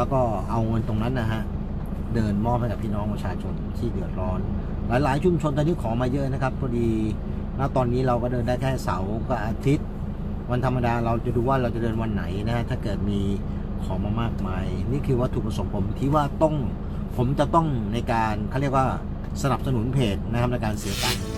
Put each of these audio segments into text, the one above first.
แล้วก็เอาเงินตรงนั้นนะฮะเดินมอบให้กับพี่น้องประชาชนที่เดือดร้อน หลาย ๆ ชุมชนตอนนี้ขอมาเยอะนะครับพอดีณตอนนี้เราก็เดินได้แค่เสาร์กับอาทิตย์ วันธรรมดาเราจะดูว่าเราจะเดินวันไหนนะฮะถ้าเกิดมีของมามากมาย นี่คือวัตถุประสงค์ผมที่ว่าต้องผมจะต้องในการเขาเรียกว่าสนับสนุนเพจนะครับในการเสียตังค์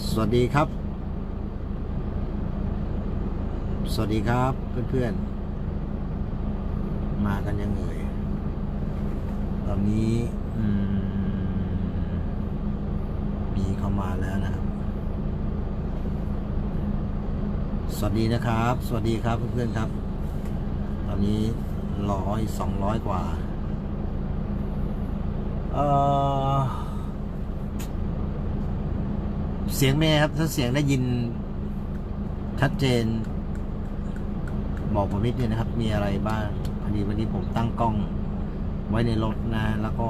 สวัสดีครับ สวัสดีครับเพื่อนๆ มากันยังเอ่ยตอนนี้มีเข้ามาแล้วนะครับ สวัสดีนะครับ สวัสดีครับเพื่อนๆครับ ตอนนี้ร้อยสองร้อยกว่า เออ เสียงเมย์ครับ ถ้าเสียงได้ยินชัดเจนบอกผมนิดนึงนะครับ มีอะไรบ้างพอดีวันนี้ผมตั้งกล้องไว้ในรถนะ แล้วก็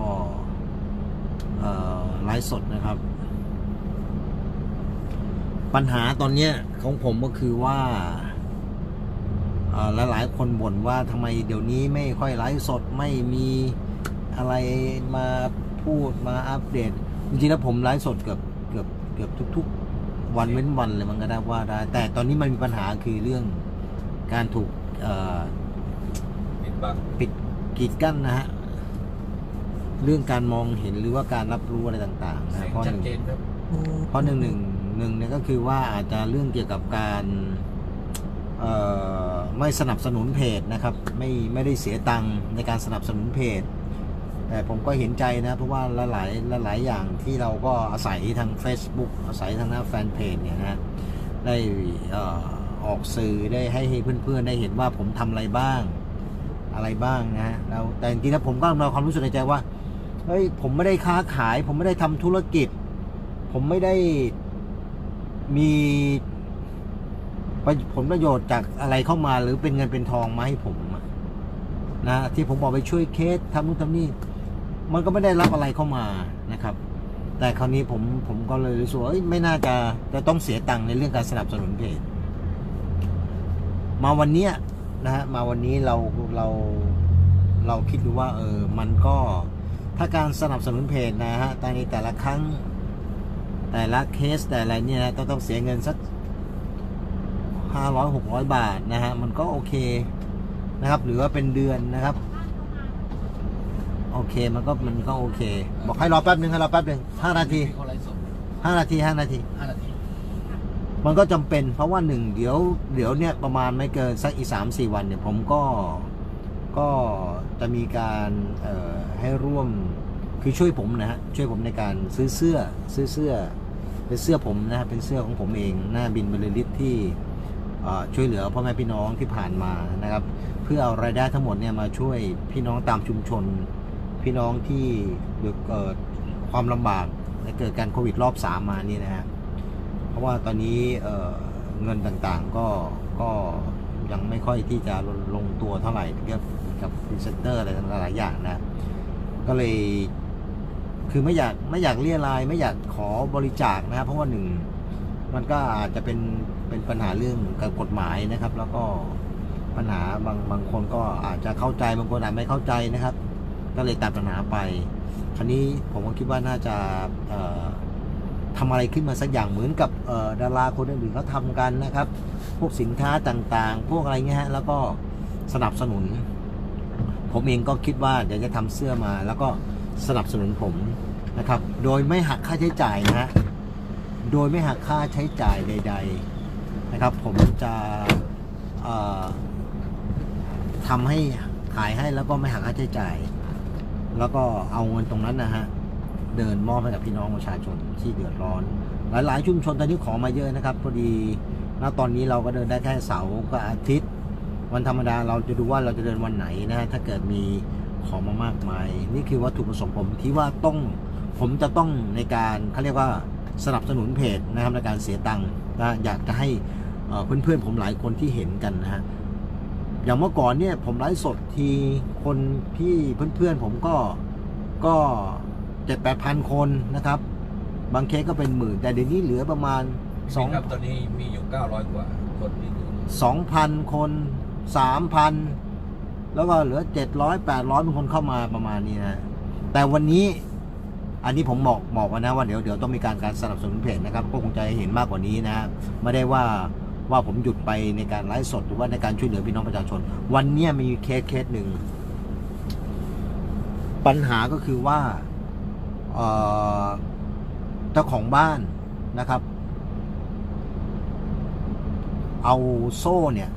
ไลฟ์สดนะครับ ปัญหาตอนนี้ของผมก็คือว่าเอ่อหลายๆคนบ่นว่าทำไมเดี๋ยวนี้ไม่ค่อยไลฟ์สดไม่มีอะไรมาพูดมาอัปเดต จริงๆแล้วผมไลฟ์สดเกือบ เกือบเกือบทุก ๆ วันเว้นวันเลยมันก็ได้ว่าได้ แต่ตอนนี้มันมีปัญหาคือเรื่องการถูกเอ่อปิดบังปิดกีดกั้นนะฮะเรื่องการมองเห็นหรือว่าการรับรู้อะไรต่างๆเสีนะยงเพราะหชัดนึ่ง เจนครับ เพราะหนึ่งหนึ่งหนึ่งเนี่ยก็คือว่าอาจจะเรื่องเกี่ยวกับการเอ่อไม่สนับสนุนเพจนะครับ ไม่ไม่ได้เสียตังค์ในการสนับสนุนเพจ แต่ผมก็เห็นใจนะ เพราะว่าหลายหลายหลายๆอย่างที่เราก็อาศัยทาง Facebook อาศัยทางหน้าแฟนเพจเนี่ยนะได้ออกสื่อได้ให้เพื่อนๆได้เห็นว่าผมทำอะไรบ้างอะไรบ้างนะฮะแล้วแต่จริงๆแล้วผมก็มีความรู้สึกในใจว่าเฮ้ยผมไม่ได้ค้าขาย ผมไม่ได้ทำธุรกิจ ผมไม่ได้มีผลประโยชน์จากอะไรเข้ามาหรือเป็นเงินเป็นทองมาให้ผมนะที่ผมบอกไปช่วยเคสทำนู่นทำนี่ มันก็ไม่ได้รับอะไรเข้ามานะครับ แต่คราวนี้ผมผมก็เลยรู้สึกว่าไม่น่าจะจะต้องเสียตังค์ในเรื่องการสนับสนุนเพจมาวันเนี้ยนะฮะมาวันนี้เราเราเราคิดดูว่าเออมันก็ถ้าการสนับสนุนเพจนะฮะแต่ในแต่ละครั้งแต่ละเคสแต่อะไรเนี่ยนะต้องต้องเสียเงินสักห้าร้อยหกร้อยบาทนะฮะมันก็โอเคนะครับ หรือว่าเป็นเดือนนะครับ โอเคมันก็มันก็โอเค บอกให้รอแป๊บนึงให้รอแป๊บนึงห้านาทีที่เขาไลฟ์สดห้านาทีห้านาที ห้านาทีมันก็จำเป็นเพราะว่าหนึ่งเดี๋ยวเดี๋ยวเนี่ยประมาณไม่เกินสักอีกสามสี่วันเนี่ยผมก็ก็จะมีการเอ่อให้ร่วมคือช่วยผมนะฮะช่วยผมในการซื้อเสื้อซื้อเสื้อเป็นเสื้อผมนะฮะเป็นเสื้อของผมเองหน้าบินบริลิตที่เอ่อช่วยเหลือพ่อแม่พี่น้องที่ผ่านมานะครับ เพื่อเอารายได้ทั้งหมดเนี่ยมาช่วยพี่น้องตามชุมชน พี่น้องที่เกิดความลำบากและเกิดการโควิดรอบสามมานี่นะฮะเพราะว่าตอนนี้เเงินต่างๆก็ก็ยังไม่ค่อยที่จะลงลงตัวเท่าไหร่เกี่ยวกับพรีเซนเตอร์อะไรต่างๆหลายอย่างนะ ก็เลยคือไม่อยากไม่อยากเรียรายไม่อยากขอบริจาคนะครับ เพราะว่าหนึ่งมันก็อาจจะเป็นเป็นปัญหาเรื่องกับกฎหมายนะครับ แล้วก็ปัญหาบางบางคนก็อาจจะเข้าใจบางคนอาจไม่เข้าใจนะครับ ก็เลยตัดปัญหาไป คราวนี้ผมก็คิดว่าน่าจะเอ่อทำอะไรขึ้นมาสักอย่างเหมือนกับดาราคนอื่นเขาทำกันนะครับ พวกสินค้าต่างๆ พวกอะไรเงี้ยฮะแล้วก็สนับสนุน ผมเองก็คิดว่าเดี๋ยวจะทำเสื้อมา แล้วก็สนับสนุนผมนะครับ โดยไม่หักค่าใช้จ่ายนะฮะโดยไม่หักค่าใช้จ่ายใด ๆนะครับ ผมจะเอ่อทำให้ขายให้แล้วก็ไม่หักค่าใช้จ่าย แล้วก็เอาเงินตรงนั้นนะฮะเดินมอบให้กับพี่น้องประชาชนที่เดือดร้อน หลาย ๆ ชุมชนตอนนี้ขอมาเยอะนะครับพอดีณตอนนี้เราก็เดินได้แค่เสาร์กับอาทิตย์ วันธรรมดาเราจะดูว่าเราจะเดินวันไหนนะฮะถ้าเกิดมีของมามากมาย นี่คือวัตถุประสงค์ผมที่ว่าต้องผมจะต้องในการเขาเรียกว่าสนับสนุนเพจนะครับในการเสียตังค์นะอยากจะให้เอ่อเพื่อนๆผมหลายคนที่เห็นกันนะฮะ อย่างเมื่อก่อนเนี่ยผมไลฟ์สดทีคนพี่เพื่อนๆผมก็ก็เจ็ดแปดพันคนนะครับ บางเคสก็เป็นหมื่น แต่เดี๋ยวนี้เหลือประมาณสองครับตอนนี้มีอยู่900กว่าคนที่ดูสองพันคนสามพันแล้วก็เหลือเจ็ดร้อยแปดร้อยเป็นคนเข้ามาประมาณนี้นะแต่วันนี้อันนี้ผมบอกบอกไว้นะว่าเดี๋ยวเดี๋ยวต้องมีการการสนับสนุนเพจนะครับก็คงจะเห็นมากกว่านี้นะไม่ได้ว่า ว่าผมหยุดไปในการไลฟ์สดหรือว่าในการช่วยเหลือพี่น้องประชาชน วันนี้มีเคสเคสหนึ่งปัญหาก็คือว่าเจ้าของบ้านนะครับ เอาโซ่เนี่ย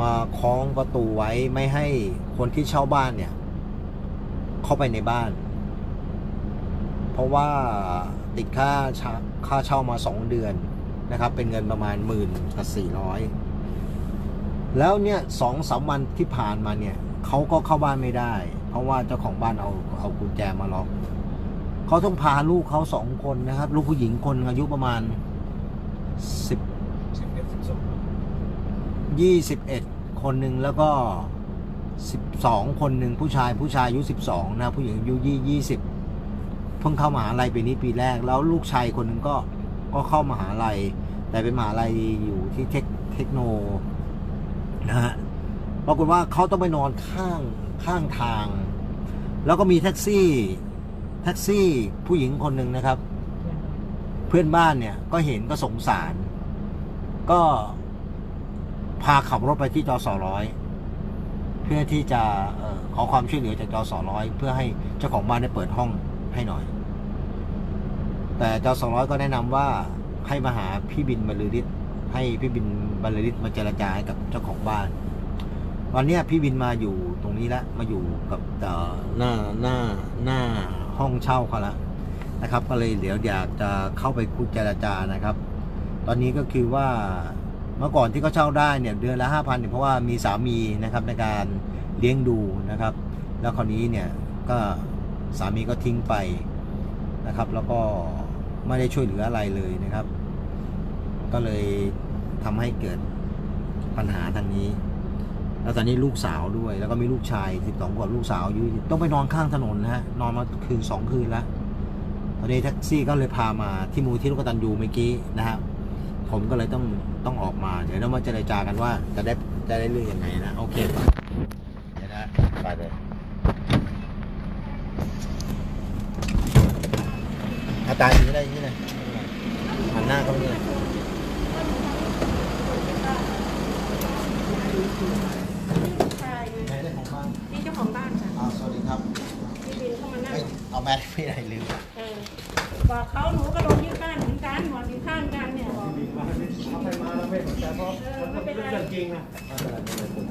มาคล้องประตูไว้ไม่ให้คนที่เช่าบ้านเนี่ย เข้าไปในบ้าน เพราะว่าติดค่าค่าเช่ามาสองเดือน นะครับ เป็นเงินประมาณหมื่นกับสี่ร้อยแล้วเนี่ยสองสามวันที่ผ่านมาเนี่ยเขาก็เข้าบ้านไม่ได้ เพราะว่าเจ้าของบ้านเอาเอากุญแจมาล็อกเขาต้องพาลูกเขาสองคนนะครับ ลูกผู้หญิงคนอายุประมาณสิบยี่สิบเอ็ดคนหนึ่งแล้วก็สิบสองคนหนึ่งผู้ชายผู้ชายอายุสิบสองนะผู้หญิงอายุยี่ยี่สิบเพิ่งเข้ามหาลัยปีนี้ปีแรก แล้วลูกชายคนหนึ่งก็ ก็เข้ามหาลัย แต่เป็นมหาลัยอยู่ที่เทคเทคโนนะฮะปรากฏว่าเขาต้องไปนอนข้างข้างทาง แล้วก็มีแท็กซี่แท็กซี่ผู้หญิงคนหนึ่งนะครับ เพื่อนบ้านเนี่ยก็เห็นก็สงสาร ก็พาขับรถไปที่จอสอร้อยเพื่อที่จะออขอความช่วยเหลือจากจอสอร้อยเพื่อให้เจ้าของบ้านได้เปิดห้องให้หน่อย แต่จอสองร้อยก็แนะนำว่าให้มาหาพี่บินบรรลือฤทธิ์ให้พี่บินบรรลือฤทธิ์มาเจรจาให้กับเจ้าของบ้าน วันนี้พี่บินมาอยู่ตรงนี้แล้วมาอยู่กับเอ่อหน้าหน้าหน้าห้องเช่าเขาล้วนะครับ ก็เลยเดี๋ยวอยากจะเข้าไปคุยเจรจานะครับ ตอนนี้ก็คือว่าเมื่อก่อนที่เขาเช่าได้เนี่ยเดือนละห้าพันเพราะว่ามีสามีนะครับในการเลี้ยงดูนะครับ แล้วคราวนี้เนี่ยก็สามีก็ทิ้งไปนะครับ แล้วก็ ไม่ได้ช่วยเหลืออะไรเลยนะครับ ก็เลยทำให้เกิดปัญหาทางนี้ แล้วตอนนี้ลูกสาวด้วย แล้วก็มีลูกชาย12ขวบลูกสาวอยู่ต้องไปนอนข้างถนนนะฮะนอนมาคืนสองคืนแล้วตอนนี้แท็กซี่ก็เลยพามาที่มูที่ลูกตันยูเมื่อกี้นะครับผมก็เลยต้องต้องออกมา เดี๋ยวเรามาเจรจากันว่าจะได้จะได้เรื่องยังไงนะ โอเคไปเดี๋ยวนะไปเลยอา ตาอยู่ได้อยังนี้เลยหันหน้าเข้าไปเลยไหนเจ้าของบ้านนี่เจ้าของบ้านค่ะอ้าวสวัสดีครับพี่บินเข้ามานั่งเอ้ยเอาแมสไม่ได้ลืมเออบอกเขาหนูก็โดนยึดบ้านเหมือนกันหมอนอยู่ข้างกันเนี่ยบอกเขาไปมาแล้วไม่สนใจเพราะมันเป็นเรื่องจริงนะ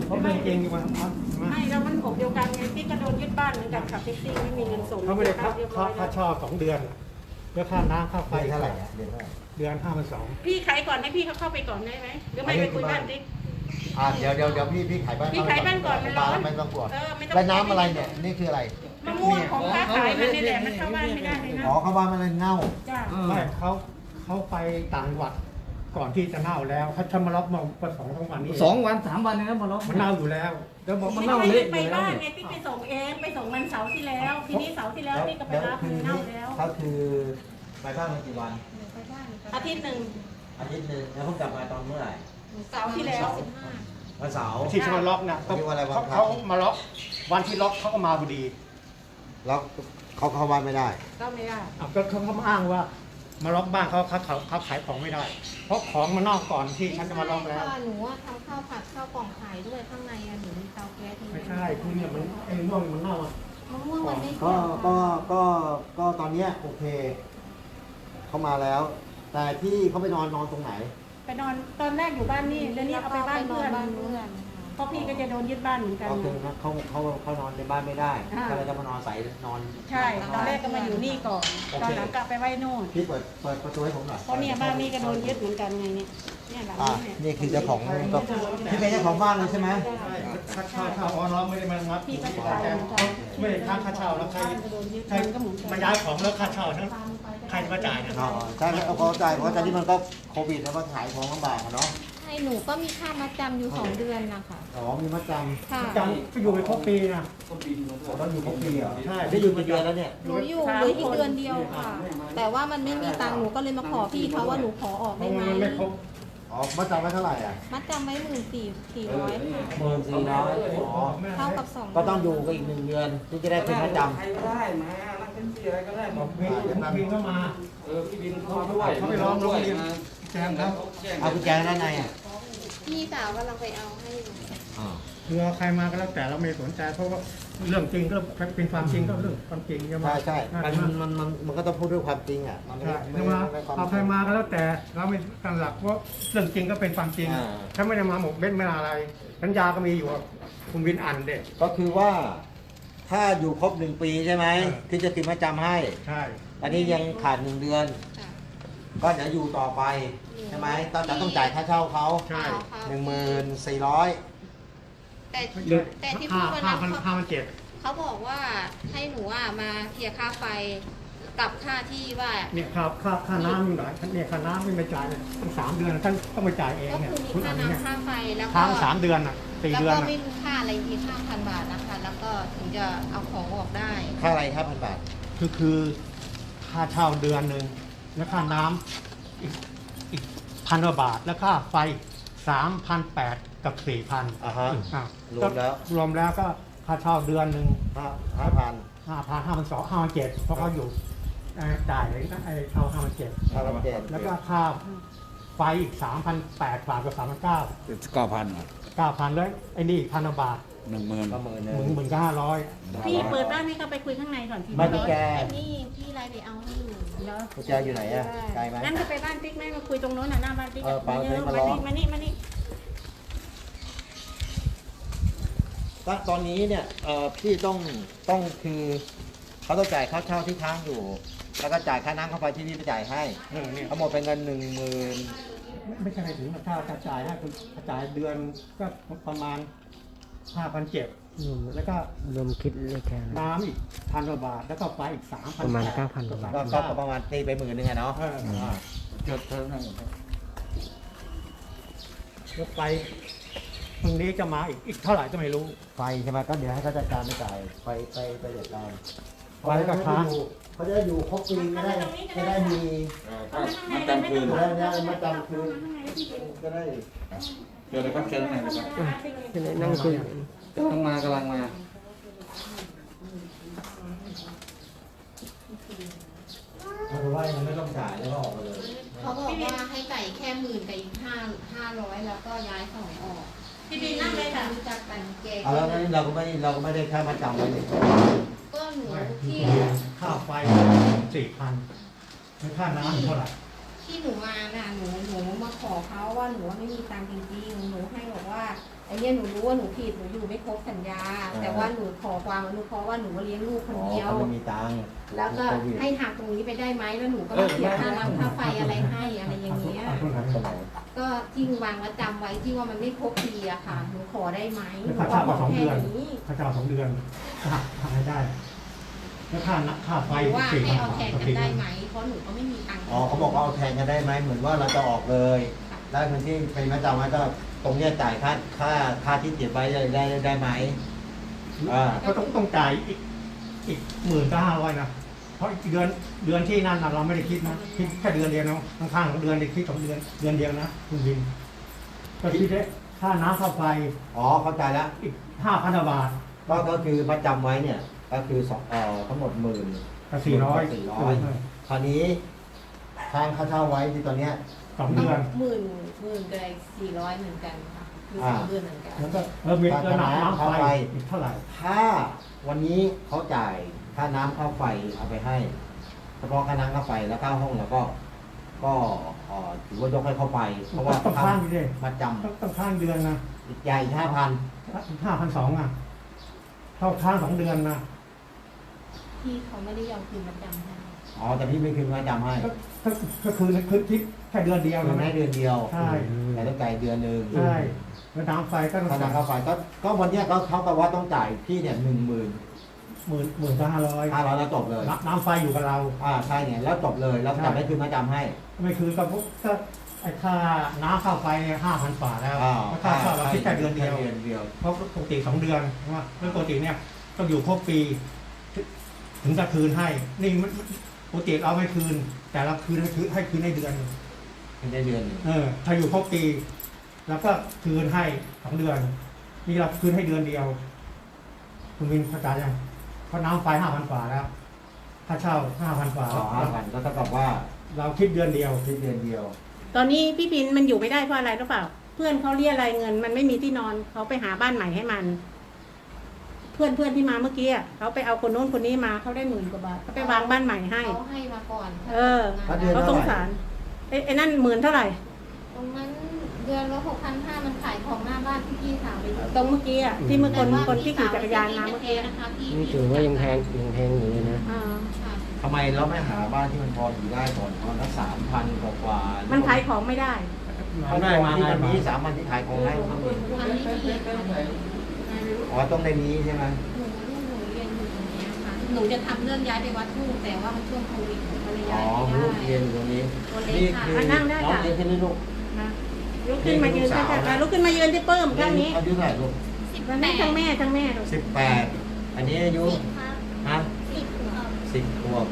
เพราะเรื่องจริงมาครับไม่เรามันผมเดียวกันไงพี่ก็โดนยึดบ้านเหมือนกันขับแท็กซี่ไม่มีเงินส่งเขาไม่ได้ค่าเรียบร้ค่าอยค่าแล้วเช่าสองเดือน แล้วค่าน้ำค่าไฟไปเท่าไหร่อะเดือนเท่าไหร่เดือนห้าพันสองพี่ขายก่อนให้พี่เขาเข้าไปก่อนได้ไหมหรือไม่ไปคุยบ้านดิอ่าเดี๋ยวเดี๋ยวเดี๋ยวพี่พี่ขายบ้านพี่ขายบ้านก่อนมันร้อนไม่ต้องกลัวเออไม่ต้อง แล้วน้ำอะไรเนี่ยนี่คืออะไรมะม่วงของค้าขายมันนี่แหละมันเข้าบ้านไม่ได้เลยนะอ๋อเขาบ้านมันเลยเน่า จ้า ไม่เขาเขาไปต่างจังหวัด ก่อนที่จะเน่าแล้วเขาชำมาล็อกมาประสองสองวันนี้สองวันสามวันเองครับมาล็อกมันเน่าอยู่แล้วแล้วบอกมัมันนเน่าเน่าเละไปบ้านไงพี่ไปส่งเองไปส่งวันเสาร์ที่แล้ว ทีนี้เสาร์ที่แล้วพี่ก็ไปรับมันเน่าแล้วเขาคือไปบ้านมากี่วันอาทิตย์หนึ่งอาทิตย์หนึงแล้วเพิ่งกลับมาตอนเมื่อไหร่เสาร์ที่แล้ววันเสาร์ที่ชำมาล็อกนะเขาเขาเขามาล็อกวันที่ล็อกเขาก็มาพอดีแล้วเขาเข้าบ้านไม่ได้ก็ไม่ได้อะก็เขาเขามาอ้างว่า มาล็อกบ้านเขาเขาเขาเขาขายของไม่ได้ เพราะของมันนอกก่อนที่ฉันจะมาล็อกแล้วค่ะหนูว่าทำข้าวผัดข้าวกล่องขายด้วยข้างในอะหนูมีเตาแก๊สมีไม่ใช่คือเนี่ยมันไอ้ม่วงมันเน่าอะมะม่วงมันไม่ก็เกี่ยวก็ ก็ ก็ตอนเนี้ยโอเค เขามาแล้ว แต่ที่เขาไปนอนนอนตรงไหน ไปนอนตอนแรกอยู่บ้านนี่เดี๋ยวนี้เอาไปบ้านเพื่อน บ้านเพื่อน เพราะพี่ก็จะโดนยึดบ้านเหมือนกัน ก็คือเขาเขาเขานอนในบ้านไม่ได้อ่า ก็เลยจะมานอนใส่นอนใช่ตอนแรกก็มาอยู่นี่ก่อนตอนหลังกลับไปไว้นู่นพี่เปิดเปิดประตูให้ผมหน่อยเพราะเนี่ยบ้านนี้ก็โดนยึดเหมือนกันไงเนี่ยเนี่ยหลังอ่านี้นี่เนี่ยคือเจ้าของก็พี่เป็นเจ้าของบ้านเลยใช่ไหมค่าเช่าค่าออนไลน์ไม่ได้มางับพี่ก็จะไปเหมือนกันไม่ได้ค่าค่าเช่าแล้วใครบ้านก็โดนยึดใครมันก็เหมือนกัน มาย้ายของแล้วค่าเช่าทั้งตามไปได้ใครจะมาจ่ายนะอ๋อใช่เอาเข้าใจเพราะตอนนี้มันก็โควิดแล้วก็ขายของลำบากอะเนาะให้หนูก็มีค่ามัดจำอยู่สองเดือนนะคะอ๋อมีมัดจำค่ะ จำก็อยู่ไปครบปีนะอ๋อต้องอยู่ครบปีเหรอใช่ได้อยู่กี่เดือนแล้วเนี่ยหนูอยู่เหลืออีกเดือนเดียวค่ะ แต่ว่ามันไม่มีตังค์หนูก็เลยมาขอพี่เขาว่าหนูขอออกเพได้ราะไหมมันไม่ครบอ๋อมัดจำไว้เท่าไหร่อะมัดจำไว้หมื่นสี่สี่ร้อยค่ะหมื่นสี่ร้อยอ๋อเท่ากับสองก็ต้องอยู่กันอีกหนึ่งเดือนที่จะได้คืนมัดจใครก็ได้มานักเป็นสีอะไรก็ได้บอกวินวินก็มาเออพี่บินเข้ามาด้วยเขาไปร้องโรงเรียนมาแจมครับำเอากุญแจด้านในอะ พี่สาวกำลังไปเอาให้อยู่อ๋อคือใครมาก็แล้วแต่เราไม่สนใจเพราะว่าเรื่องจริงก็เป็นความจริงก็เรื่องความจริงใช่ไหมใช่ใช่มันใช่มันมันมันก็ต้องพูดด้วยความจริงอะ มันไม่ใช่ไม่ถ้ามาไม่ความ เอาใครมาก็แล้วแต่เราไม่ตั้งหลักเพราะเรื่องจริงก็เป็นความจริงอ่า ถ้าไม่ได้มาหมกเบ็ดไม่อะไรสัญญาก็มีอยู่อะคุณวินอ่านเด็กก็คือว่า ถ้าอยู่ครบหนึ่งปีใช่ไหมเออ ที่จะคืนมัดจำให้ ใช่ อันนี้ยังขาดหนึ่งเดือน ค่ะ ก็จะอยู่ต่อไปใช่ไหมต้องแต่ต้องจ่ายค่าเช่าเขาใช่เอาค่ะหนึ่งหมื่นสี่ร้อยแต่เดือนแต่ที่ห้าพูดวันห้านั้นพันเขาห้าพันเจ็ด เขาบอกว่าให้หนูอะมาเคลียร์ค่าไฟกับค่าที่ว่า เนี่ยค่าค่าค่าน้ำอยู่ไหนเนี่ยค่าน้ำไม่ไปจ่ายเลยตั้งสามเดือนท่านต้องไปจ่ายเองก็เนี่ยคือมีคุณค่าอ่านเนี่ยน้ำค่าไฟแล้วก็ค้างสามเดือนอะสี่แล้วเดือนก็อะไม่มีค่าอะไรทีห้าพันบาทนะคะ แล้วก็ถึงจะเอาของออกได้ ค่าอะไรครับพันบาท คือคือค่าเช่าเดือนหนึ่ง แล้วค่าน้ำอีกอีกพันกว่าบาท แล้วค่าไฟสามพันแปดกับสี่พันอ่าฮะอะรวมแล้ว รวมแล้วก็ค่าเช่าเดือนหนึ่งห้าห้าพันห้าพันห้าพันสองห้าพันเจ็ดเพราะเขาอยู่เอ่อจ่ายไอ้เอาห้าพันเจ็ดห้าพันเจ็ดแล้วก็ค่าไฟอีกสามพันแปดบาทกับสามพันเก้าเก้าพัน เก้าพันแล้วไอ้นี่พันกว่าบาท หนึ่งหมื่นก็หมื่นหหนึ่มื่งนหมื่นก็ห้าร้อยพี่เปิดบ้านให้เขาไปคุยข้างในก่อนทีไม่กุญแจไอ้นี่พี่ไรไปเอาให้อยู่เนาะกุญแจอยู่ไหนอะไกลไหม งั้นจะไปบ้านติ๊กไหมมาคุยตรงโน้นน่ะหน้าบ้านติ๊กเออไปมาไปนี่มารอ มานี่มานี่ตอนตอนนี้เนี่ยเอ่อพี่ต้องต้องคือเขาต้องจ่ายค่าเช่าที่ค้างอยู่ แล้วก็จ่ายค่าน้ำค่าไฟที่พี่ไปจ่ายให้เออเนี่ยทั้งหมดเป็นเงินหนึ่งหมื่นไม่ไม่ใช่ถึงถ้าถ้าจ่ายให้คุณจ่ายเดือนก็ประมาณ ห้าพันเจ็ดแล้วก็รวมคิดเลขแค่นั้น น้ำอีกพันกว่าบาท แล้วก็ไฟอีกสามพันประมาณ9,000ก็ก็ประมาณตีไปหมื่นหนึ่งอะเนาะเอออ่าจดเท่านั้นแล้วไฟตรงนี้จะมาอีกอีกเท่าไหร่ก็ไม่รู้ ไฟใช่ไหมก็เดี๋ยวให้เขาจัดการไปจ่ายไปไปไปจัดการไฟก็ค้าง เขาจะได้อยู่ครบปีจะได้จะได้มีมันจำคืนจะได้ได้มาจำคืนจะได้เชิญเลยครับเชิญเลยครับจะได้นั่งคุยกำลังมากำลังมาเขาบอกว่ายังไม่ต้องจ่ายแล้วก็ออกมาเลย เขาบอกว่าให้จ่ายแค่หมื่นกับอีกห้าห้าร้อยแล้วก็ย้ายของออกพี่บินนั่งเลยค่ะรู้จักกันเกเอาแล้วงั้นเราก็ไม่เราก็ไม่ได้ค่ามาจำไว้นี่ ก็หนูที่ ค่าไฟสี่พันแล้วค่าน้ำเท่าไหร่ ที่หนูมาน่ะหนูหนูมาขอเขาว่าหนูว่าไม่มีตังค์จริงๆหนูให้บอกว่าไอ้เนี่ยหนูรู้ว่าหนูผิดหนูอยู่ไม่ครบสัญญา แต่ว่าหนูขอความอนุเคราะห์ว่าหนูเลี้ยงลูกคนอ๋อเดียวเขาไม่มีตังค์แล้วก็โควิดให้หักตรงนี้ไปได้ไหมแล้วหนูก็มาเสียค่าน้ำค่าไฟอะไรให้อะไรอย่างเงี้ยเอาเท่าไหร่ตรงไหนก็ที่วางประจำไว้ที่ว่ามันไม่ครบปีอะค่ะหนูขอได้ไหมหนูแล้วขค่าอเช่าก็สองแค่เดือนนี้ค่าเช่าสองเดือนก็หักหักให้ได้แล้วค่าน้ำค่าไฟหรือว่าสี่ให้พันเอาแทนกันได้ไหมเพ ราะหนูก็ไม่มีตังค์อ๋อเขาบอกว่าเอาแทนกันได้ไหมเหมือนว่าเราจะออกเลยแล้วคนที่เป็นมาจำไว้ก็ตรงเนี้ยจ่ายค่าค่าค่าที่เก็บไว้ได้ได้ได้ไหมอ่าก็ต้องต้องจ่ายอีกอีกหมื่นก็ห้าร้อยนะเพราะอีกเดือนเดือนที่นั่นน่ะเราไม่ได้คิดนะคิดแค่เดือนเดียวนะข้างๆของเดือนเดียวคิดสองเดือนเดือนเดียวนะคุณวินก็คิดได้ค่าน้ำค่าไฟอ๋อเข้าใจแล้วอีกห้าพันบาทก็ก็คือมาจำไว้เนี่ย ก็คือสองเอ่อทั้งหมดหมื่นกับสี่ร้อยสี่ร้อย คราวนี้ทางค่าเช่าไว้ที่ตอนเนี้ย สองเดือนหมื่นหมื่นกับสี่ร้อยเหมือนกันค่ะคือสองเดือนเหมือนกันแล้วก็ เออมีเดือนน้ำน้ำไฟอีกเท่าไหร่ ถ้าวันนี้เขาจ่ายค่าน้ำค่าไฟเอาไปให้เฉพาะค่าน้ำค่าไฟแล้วค่าห้องแล้วก็ ก็เอ่อถือว่ายกให้เขาไป เพราะว่าต้องค้างอยู่ดิ มาจต้องต้องค้างเดือนนะำอีกใหญ่ห้าพันห้าพันสองอะเท่าค้างสองเดือนนะที่เขาไม่ได้ยอมคืนประจำให้ อ๋อแต่พี่ไม่คืนมาจำให้ก็ก็ก็คือคือคิดแค่เดือนเดียวคืนนะให้เดือนเดียวใช่ แต่ต้องจ่ายเดือนหนึ่งใช่แล้วน้ำไฟก็ต้องค่าน้ำค่าไฟก็ก็วันเนี้ยก็เขากับว่าต้องจ่ายพี่เนี่ยหนึ่งหมื่นหมื่นหมื่นก็ห้าร้อยห้าร้อยแล้วจบเลยน้ำไฟอยู่กับเรา อ่าใช่เนี่ยแล้วจบเลยแล้วจะไม่คืนมาจำให้ ไม่คืนก็ปุ๊บก็ไอ้ค่าน้ำค่าไฟห้าพันบาทแล้วอ่าแล้วค่าเช่าเราคิดแค่เดือนเดียวเดือนเดียว เพราะปกติสองเดือนใช่ไหมแล้วปกติเนี่ยต้องอยู่ครบปี ถึถึงจะคืนให้ นี่มัน ปกติเราไม่คืน แต่เราคืนให้คืนให้คืนในเดือนหนึ่งเป็นได้เดือนหนึ่งเออถ้าอยู่ครบปีแล้วก็คืนให้สองเดือน นี่เราคืนให้เดือนเดียว คุณวินเข้าใจยังเพราะน้ำไฟห้าพันกว่าแล้วค่าเช่าห้าพันกว่าต่อห้าพันก็เท่ากับว่าเราคิดเดือนเดียวที่เดือนเดียว ตอนนี้พี่พินมันอยู่ไม่ได้เพราะอะไรรู้เปล่า เพื่อนเขาเรียรายเงิน มันไม่มีที่นอนเขาไปหาบ้านใหม่ให้มัน เพื่อนเพื่อนที่มาเมื่อกี้อะเขาไปเอาคนโน้นคนนี้มาเขาได้หมื่นกว่าบาทเขาไปวางบ้านใหม่ให้ เขาให้มาก่อนเออ ถ้าเดือนเขาสงสารไอ้ไอ้นั่นหมื่นเท่าไหร่ ตรงนั้นเดือนละหกพันห้ามันขายของหน้าบ้านที่พี่สาวไปอยู่ตรงเมื่อกี้อะที่เมื่อคนคนที่ขี่จักรยานมาเมื่อกี้นะคะพี่นี่ถือว่ายังแพงยังแพงอยู่เลยนะอ่าค่ะทำไมเราไม่หาบ้านที่มันพออยู่ได้ก่อนตอนละสามพันกว่ากว่ามันขายของไม่ได้ เขาได้มาที่มันมีสามพันที่ขายของได้เขามี อันนี้พี่ค่ะ อ๋อต้องในนี้ใช่ไหมหนูลูกหนูเรียนอยู่ตรงเนี้ยค่ะ หนูจะทำเรื่องย้ายไปวัดทุ่งแต่ว่ามันช่วงโควิดหนูก็เลยอ๋ย้าอยไม่ลูกได้ เรียนอยู่ตรงนี้ตัวเล็กนี่ค่ะคืออะนั่งได้น้องค่ะ เรียนแค่นี้ลูกนะลุกขึ้นมายืนนี่ลูกสาวข้างนะๆลุกขึ้นมายืนที่เปิ้มข้างนี้อายุเท่าไหร่ลูกสิบมันแปไม่ดทั้งแม่ทั้งแม่ดูสิบแปดอันนี้อายุสิบครับฮะสิบครับสิบขวบ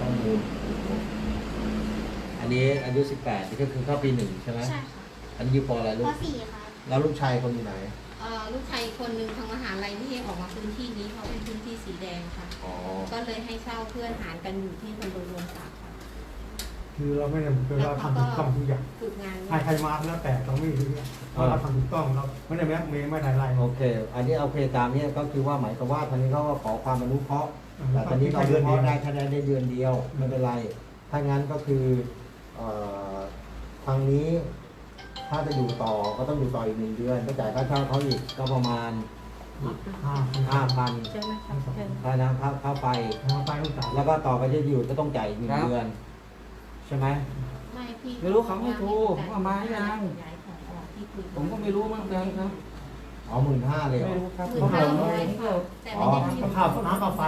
ต้องดูอันนี้อายุสิบแปดนี่ก็คือเข้าปีหนึ่งใช่ไหมใช่ค่ะอันนี้อยู่ปออะไรลูปก สี่ครับแล้วลูกชายคนอยู่ไหนเอ่อ ลูกชายอีกคนนึงทางมหาลัยที่ออกมาพื้นที่นี้เขาเป็นพื้นที่สีแดงค่ะ อ๋อ ก็เลยให้เช่าเพื่อนหารกันอยู่ที่คอนโดรวมศักดิ์ค่ะ คือเราไม่ได้คือเราทำถูกต้องทุกอย่างฝึกงานใครใครมาก็แล้วแต่เราไม่รู้เนี่ยเพราะเราทำถูกต้องเราไม่ได้แม้เมย์ไม่ได้ไรโอเค อันนี้เอาเพตามเนี้ก็คือว่าหมายความว่าทางนี้เขาก็ขอความอนุเคราะห์แต่ตอนนี้เราเดืเดืออนนเดียวได้คะแนนได้เดือนเดียวไม่เป็นไร ถ้างั้นก็คือเอ่อทางนี้ ถ้าจะอยู่ต่อก็ต้องอยู่ต่ออีกหนึ่งเดือนก็จ่ายค่าเช่าเขาอีกก็ประมาณห้าห้าพันเชิญนะครับเชิญค่าน้ำค่าค่าไฟมาไปลูกสาวแล้วก็ต่อไปที่อยู่ก็ต้องจ่ายอีกหนึ่งเดือน ใช่ไหม ไม่พี่ไม่รู้เขาไม่โทรว่ามายังย้ายของออกที่คุยผมก็ไม่รู้เหมือนกันครับ อ๋อหมื่นห้าเลยเหรไม่อรู้ครับหมื่เขานบห้าอกร้ว่าอยค่ะแต่ไม่ได้ที่ก็ข้าวน้ำข้าวไฟ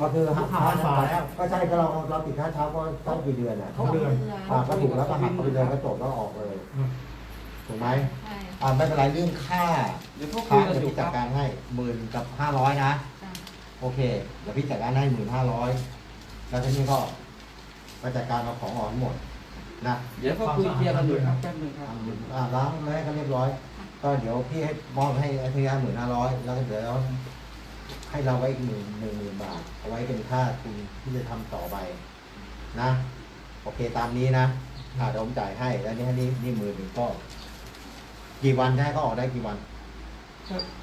ก็คือห้าห้าพันบาทแล้วก็ใช่ก็เราเราติดค่าเช่าก็ต้องกี่เดือนอะเขาเดือน อ่าก็ถูกแล้วก็หักเข้าไปเดือนก็จบแล้วออกเลย อืม ถูกไหมใช่อ่าไม่เป็นไรเรื่องค่าเดี๋ยวเขาคุค่ายกันเดี๋ยวอยู่พี่คจัรัดบการให้หมื่นกับห้าร้อยนะ จ้ะโอเค เดี๋ยวพี่จัดการให้หมื่นห้าร้อยแล้วทีนี้ก็มาจัดการเอาของออกทั้งหมดนะเดี๋ยวเขาคุยเคลียร์กันอยู่ครับแป๊บนึงครับ อ่าล้างแล้วให้เขาเรียบร้อย ก็เดี๋ยวพี่ให้มอบให้ไอ้ทีละหมื่นห้าร้อยแล้วก็เดี๋ยวให้เราไว้อีกหมื่นหนึ่งหมื่นบาท เอาไว้เป็นค่าทุนที่จะทำต่อไปนะ โอเคตามนี้นะอ่าเดี๋ยวผมจ่ายให้แล้วนี่ให้นี่นี่หมื่นหนึ่งก็ กี่วันได้ก็ออกได้กี่วัน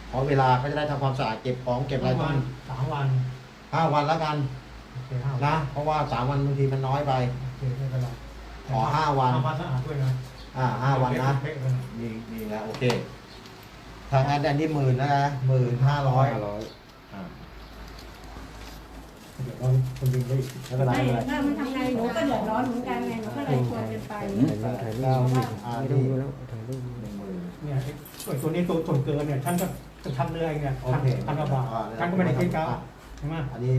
เพราะเวลาเขาจะได้ทำความสะอาดเก็บของเก็บอะไรประต้อมางณสามวันห้าวันแล้วกันโอเคห้าวันนะ เพราะว่าสามวันบางทีมันน้อยไป โอเคไม่เป็นไรขอห้าวัน ห้าวันสะอาดด้วยนะอ่าห้าวันนะเป๊ๆเลยนะนี่นี่แล้วโอเคทางอันอันนี้หมื่นนะนะหมื่นห้าร้อยห้าร้อยอ่าเดี๋ยวเราคนยิงได้อีกไม่เป็นไรไม่ไม่เป็นไร ถ้ามันทำไงหนูก็เดือดร้อนเหมือนกันไงหนูก็เลยชวนกันไปถ่ายรูปถ่ายรูปไม่ต้องดูแล้วถ่ายรูปหนึ่งหมื่น เนี่ยไอ้ส่วนตัวนี้ตัวส่วนเกินเนี่ยท่านก็จะทำเรือเองเนี่ยโอเคท่านกระบะอ่าท่านก็ไม่ได้คิดเขาใช่ไหมอันนี้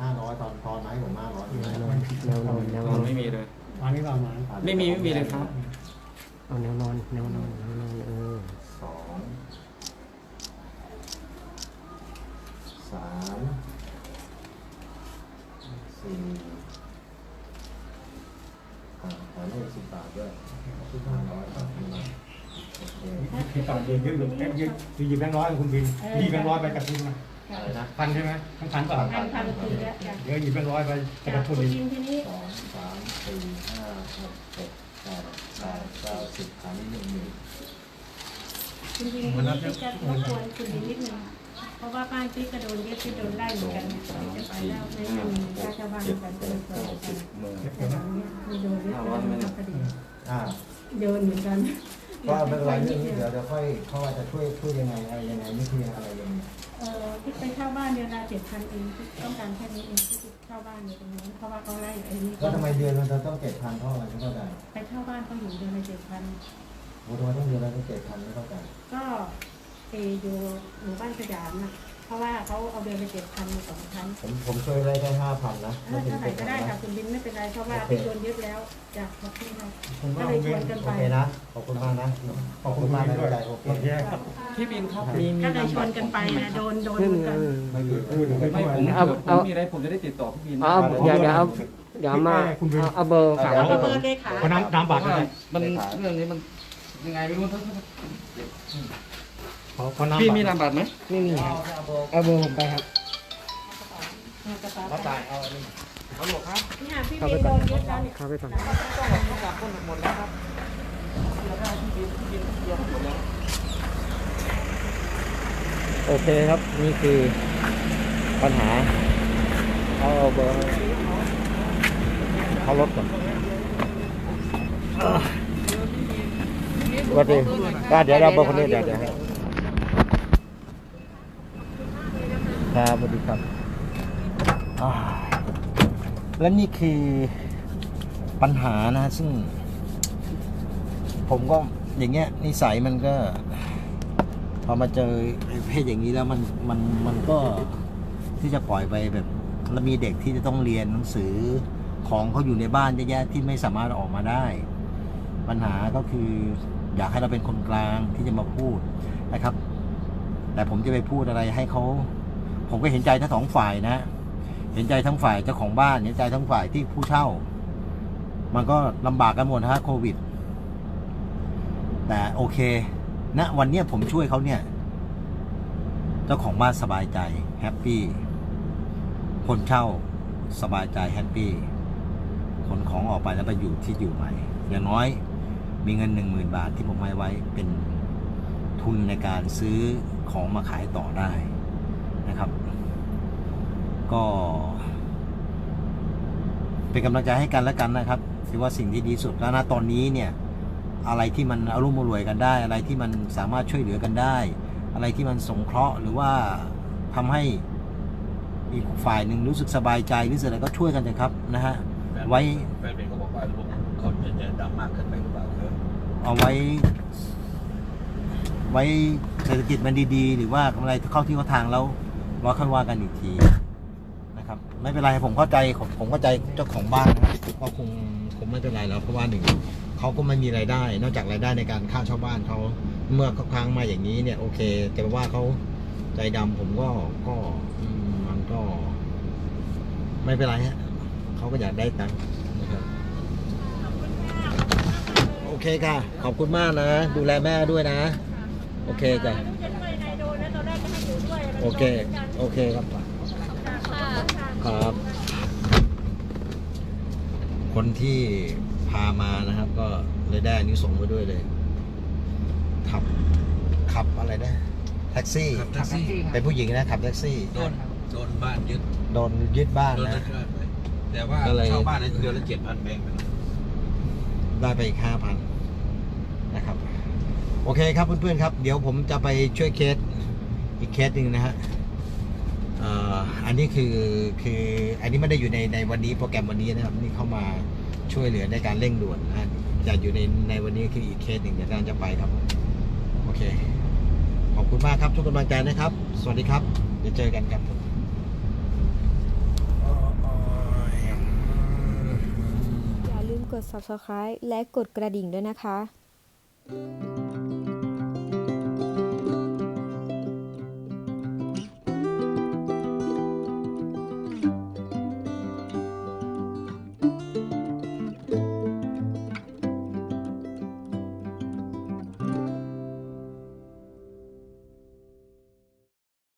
ห้าร้อยตอนตอนไหนผมห้าร้อยแนวนอนแนวนอนแนวนอนไม่มีเลยมานี่ก็เอามาไม่มีไม่มีเลยครับ เอาแนวนอนแนวนอนแนวนอนเออ สองสามสี่อ่าขอเลขสิบบาทด้วยห้าร้อยครับโอเค ที่ ต่อยืนยืนยืนยืนยืนแบงค์ร้อยคุณบินยืนแบงค์ร้อยไปกับทุนนะอะไรนะพันใช่ไหมทั้งพันเปล่าพันพันคือแล้วจ้ะเดี๋ยวหยิบแบงค์ร้อยไปจากกับคุทุณนยิงทีนี้สองสามสี่ห้าหกเจ็ดแปดแปดเก้าสิบอันนี้หนึ่งหมื่นคุณยิงทีนี้ที่จะรบกวนคุณยิงนิดนึงเพราะว่าบ้านที่กระโดนเย็บที่โดนไล่เหมือนกันเนี่ยจะไปแล้วไม่มีราชบังกันเดินไปกันหมื่นแต่หลังเนี่ยมันโดนเย็บแล้วมันก็พอดีอ่าเดินเหมือนกัน ก็ไม่เป็นไรเรื่องนี้เดี๋ยวเดี๋ยวค่อยเขาว่าจะช่วยช่วยยังไงอะไรยังไงนี่คืออะไรยังไงเออที่ไปเช่าบ้านเดือนละเจ็ดพันเองที่ต้องการแค่นี้เองที่เช่าบ้านอยู่ตรงนู้นเพราะว่าเขาไล่ไอ้นี่แล้วทำไมเดือนมันจะต้องเจ็ดพันเพราะอะไรไม่เข้าใจไปเช่าบ้านเขาอยู่เดือนละเจ็ดพันโอ้ทำไมต้องเดือนละต้องเจ็ดพันไม่เข้าใจก็เอออยู่หมู่บ้านสยามนะ เพราะว่าเขาเอาเดือนไปเจ็ดพันสองพันผมผมช่วยได้แค่ห้าพันนะเออเท่าไหร่ก็ได้ค่ะคุณบินไม่เป็นไรเพราะว่าที่โดนยึดแล้วจะขอบคุณค่ะผมว่าก็เลยชวนกันโอไปเคนะ ขอบคุณมากนะ ขอบคุณมามากกนะด้วยใจโอเคโอเคครับพี่บินครับมีมีก็เลยนามชบัวตนรกันไปนะโดนโดนขึ้นเหมือนกันเออไม่มีเออเดี๋ยวไปไม่ช่วยผมเอาผมเอามีอะไรผมจะได้ติดต่อพี่บินเอาเดี๋ยวเดี๋ยวเอาเดี๋ยวเอามาเอาเอาเบอร์ฝากแล้วไว้ก็ก่เบออนร์เลขาเอาน้ำน้ำเพบาดราะเลว่ายมันเรื่องนี้มันยังไงไม่รู้ทั้ง ขอขอน้ำพี่บาดมีนามบัตรไหมไม่มีครับเอาเบอร์ผมไปครับกระเป๋ามาตายเอาอันนี้ฮัลโหลครับเนี่ยพี่บินโดนยึดแล้วเนี่ยเข้าไปก่อนต้องกลับคนหมดแล้วครับเคลียร์ได้พี่บินพี่บินเคลียร์หมดแล้วโอเคครับนี่คือปัญหาเอาเบอร์เขารถก่อนสวัสดีก็เดี๋ยวเราเบอร์คนนี้เดี๋ยวเดี๋ยวให้ ครับสวัสดีครับและนี่คือปัญหานะซึ่ง ผมก็อย่างเงี้ยนิสัยมันก็ พอมาเจอไอ้เพศอย่างนี้แล้วมันมันมันก็ที่จะปล่อยไปแบบแล้วมีเด็กที่จะต้องเรียนหนังสือของเขาอยู่ในบ้านเยอะแยะที่ไม่สามารถออกมาได้ ปัญหาก็คืออยากให้เราเป็นคนกลางที่จะมาพูดนะครับ แต่ผมจะไปพูดอะไรให้เขา ผมก็เห็นใจทั้งสองฝ่ายนะ เห็นใจทั้งฝ่ายเจ้าของบ้าน เห็นใจทั้งฝ่ายที่ผู้เช่า มันก็ลำบากกันหมดนะฮะโควิด แต่โอเคณวันเนี้ยผมช่วยเขาเนี่ย เจ้าของบ้านสบายใจแฮปปี้ คนเช่าสบายใจแฮปปี้ขนของออกไปแล้วไปอยู่ที่อยู่ใหม่ อย่างน้อยมีเงินหนึ่งหมื่นบาทที่ผมให้ไว้เป็นทุนในการซื้อของมาขายต่อได้ นะครับ ก็ เป็นกำลังใจให้กันและกันนะครับถือว่าสิ่งที่ดีสุดแล้วนะตอนนี้เนี่ย อะไรที่มันอารุ่มอรวยกันได้ อะไรที่มันสามารถช่วยเหลือกันได้ อะไรที่มันสงเคราะห์หรือว่าทำให้อีกฝ่ายหนึ่งรู้สึกสบายใจหรือสิ่งอะไรก็ช่วยกันเถอะครับนะฮะไว้แฟนเป็นเขาบอกว่าลูกเขาจะจะดำมากเกินไปหรือเปล่าครับเอาไว้ ไว้เศรษฐกิจมันดีๆ หรือว่าอะไรเข้าที่เข้าทางแล้ว เราค่อยว่ากันอีกทีนะครับ ไม่เป็นไรผมเข้าใจผมผมเข้าใจเจ้าของบ้านนะครับก็คงคงไม่เป็นไรแล้วเพราะว่าหนึ่งเขาก็ไม่มีรายได้ นอกจากรายได้ในการค่าเช่าบ้านเขาเมื่อเขาค้างมาอย่างนี้เนี่ยโอเค แต่ว่าเขาใจดำผมก็ก็มมันก็ ไม่เป็นไรฮะเขาก็อยากได้ตังค์นะครับโอเคค่ะ ขอบคุณมากนะ ดูแลแม่ด้วยนะ โอเคจ้ะ โอเค โอเคครับครับ คนที่พามานะครับ ก็เลยได้อันนี้ส่งส์มาด้วยเลย ขับ ขับอะไรนะแท็กซี่ ขับแท็กซี่ เป็นผู้หญิงนะขับแท็กซี่ โดน โดนบ้านยึด โดนยึดบ้านโดนนะยึดบ้านไปแต่ว่าก็เลย เช่าบ้านในเดือนละเจ็ดพันแบงค์ไปได้ไปอีกห้าพันนะครับ โอเคครับเพื่อนๆครับ เดี๋ยวผมจะไปช่วยเคส อีกเคสหนึ่งนะฮะอ่ออันนี้คือคืออันนี้ไม่ได้อยู่ในในวันนี้โปรแกรมวันนี้นะครับนี่เข้ามาช่วยเหลือในการเร่งด่วนนะจะอยู่ในในวันนี้คืออีกเคสหนึ่งเดี๋ยวเราจะไปครับ โอเค ขอบคุณมากครับทุกกำลังใจนะครับ สวัสดีครับเดี๋ยวเจอกันครับอย่าลืมกด subscribe และกดกระดิ่งด้วยนะคะ